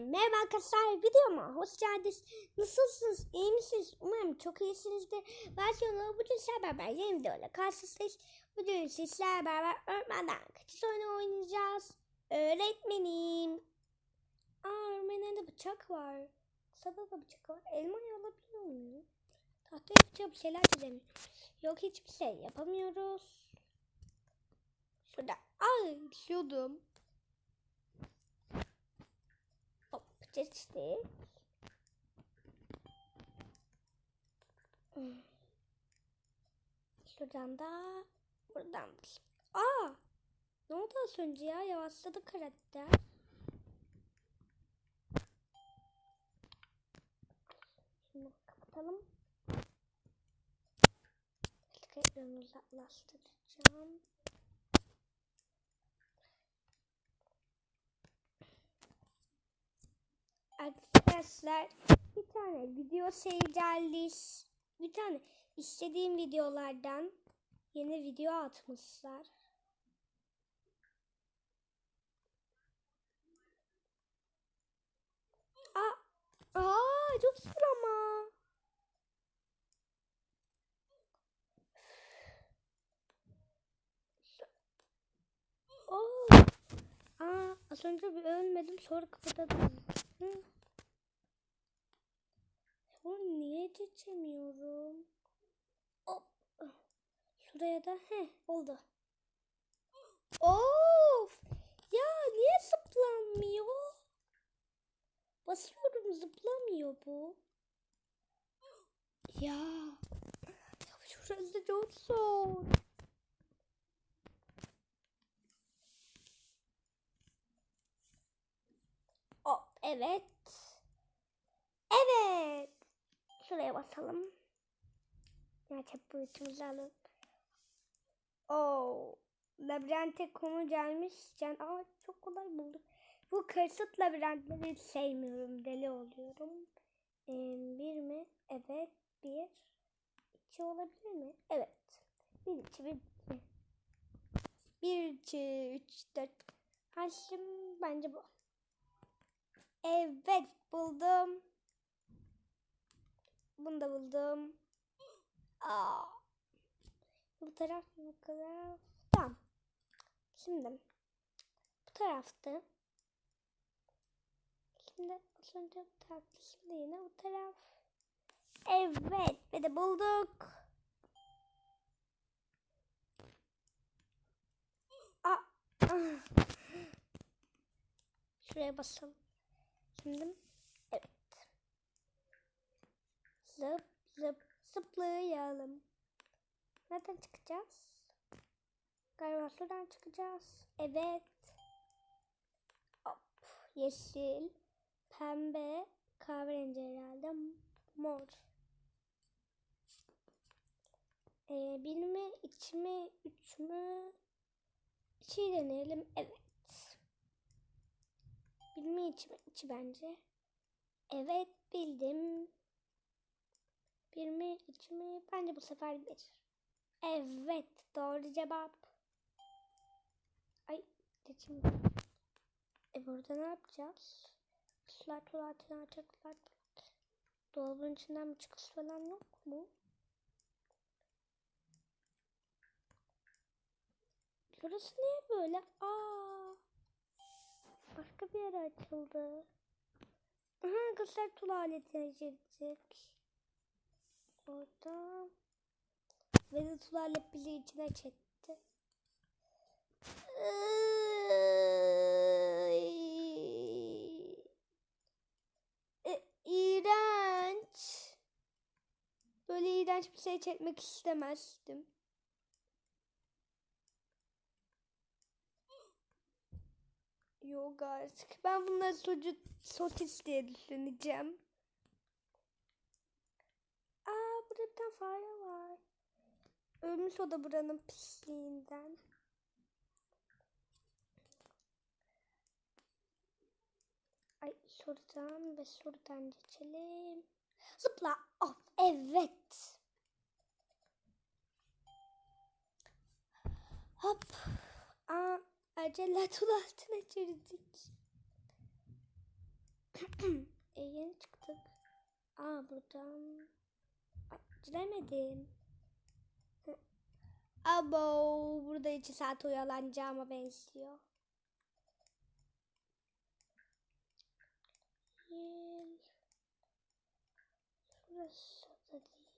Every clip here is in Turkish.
merhaba arkadaşlar videoma hoş geldiniz. Nasılsınız? İyi misiniz? Umarım çok iyisinizdir. Şenol. Bugün sizlerle beraber yeni videoyla karşınızdayız. Bugün sizlerle beraber öğretmenden kaçış oyunu oynayacağız. Öğretmenim. Aa öğretmenin bıçak var. Sada da bıçak var. Elmayı alabiliyor muyum? Tahta yapacağım bir şeyler çizelim. Yok hiçbir şey yapamıyoruz. Şurada. Ay düşüyordum. Hop geçti. Hmm. Şuradan da buradan. Aa! Ne oldu az önce ya? Yavaşladı karakter. Şunu kapatalım. Artık ekranı uzaklaştıracağım. Arkadaşlar bir tane video geldi. Bir tane istediğim videolardan yeni video atmışlar. Aa, aa çok sıfır ama. Oo. Aa, az önce bir ölmedim sonra kapatadım. Hı. Oğlum niye geçemiyorum? Hop. Şuraya da he oldu. Of! Ya niye zıplanmıyor? Basıyorum zıplamıyor bu. Ya. Ya şurası çok zor. Evet. Evet. Şuraya basalım. Gerçek boyutumuzu alalım. Oo. Labirente konu gelmiş. Can Aa, çok kolay bulduk. Bu karışık labirentleri sevmiyorum. Deli oluyorum. Ee, bir mi? Evet. Bir. İki olabilir mi? Evet. Bir, iki, bir, iki. Bir, iki, üç, dört. Haşim bence bu. Evet buldum. Bunu da buldum. Aa. Bu taraf bu taraf. Tamam. Şimdi bu taraftı. Şimdi az önce bu taraftı. Şimdi yine bu taraf. Evet ve de bulduk. Aa. Şuraya basalım. Şimdi zıplayalım. Nereden çıkacağız? Galiba şuradan çıkacağız. Evet. Hop. Yeşil, pembe, kahverengi herhalde. Mor. Ee, bir mi, iki mi, üç mü? İkiyi deneyelim. Evet. Bilme içi, içi bence. Evet bildim. Bir mi iki mi? Bence bu sefer bir. Evet doğru cevap. Ay dedim. E burada ne yapacağız? Sular tular tular tular Dolabın içinden bir çıkış falan yok mu? Burası niye böyle? Aa. Başka bir yere açıldı. Aha kızlar tuvaletine girecek. Orada. Ve de tuvalet bizi içine çekti. E, iğrenç. Böyle iğrenç bir şey çekmek istemezdim. Yok artık. Ben bunları sucuk sosis diye düşüneceğim. Aa burada bir tane fare var. Ölmüş o da buranın pisliğinden. Ay şuradan ve şuradan geçelim. Zıpla. Of evet. Hop. Aa Acele tuvaletine girdik. çıktık? Aa buradan. Hı. Abo burada iki saat oyalanacağıma benziyor. Yel. Şurası da değil.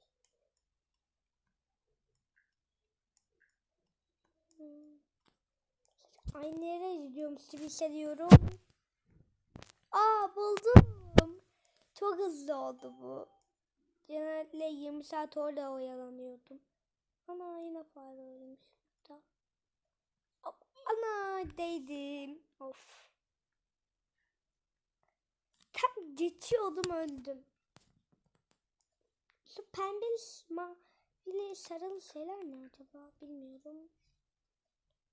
Hmm. Ay nereye gidiyorum sizi hissediyorum. Aa buldum. Çok hızlı oldu bu. Genellikle 20 saat orada oyalanıyordum. Ana yine fare ölmüş burada. Ana değdim. Of. Tam geçiyordum öldüm. Şu pembeli mavili sarılı şeyler ne acaba bilmiyorum.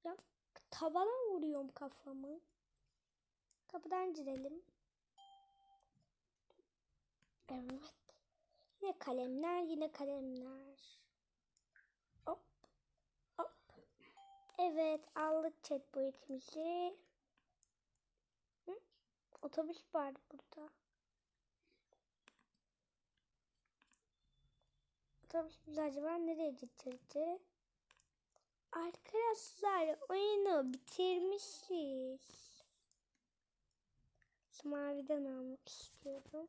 Ya tavana vuruyorum kafamı. Kapıdan girelim. Evet. Kalemler, yine kalemler. Hop. Hop. Evet, aldık chatbot'imizi. Hı? Otobüs var burada. Otobüs bizi acaba nereye getirdi? Arkadaşlar oyunu bitirmişiz. Maviden almak istiyorum.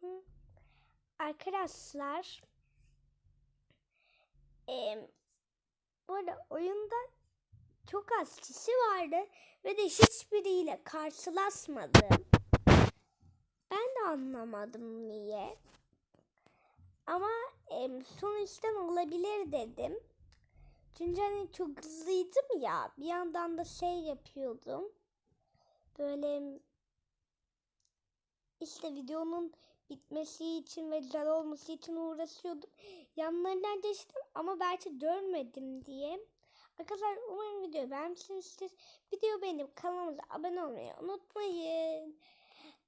Hı. Arkadaşlar em, burada oyunda çok az kişi vardı ve de hiçbiriyle karşılaşmadım. Ben de anlamadım niye. Ama em, sonuçtan olabilir dedim. Çünkü hani çok hızlıydım ya. Bir yandan da şey yapıyordum. Böyle işte videonun bitmesi için ve güzel olması için uğraşıyordum. Yanlarından geçtim ama belki görmedim diye. Arkadaşlar umarım video beğenmişsinizdir. Video beğenip kanalımıza abone olmayı unutmayın.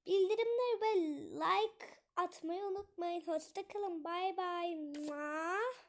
Bildirimleri ve like atmayı unutmayın. Hoşçakalın. Bay bay.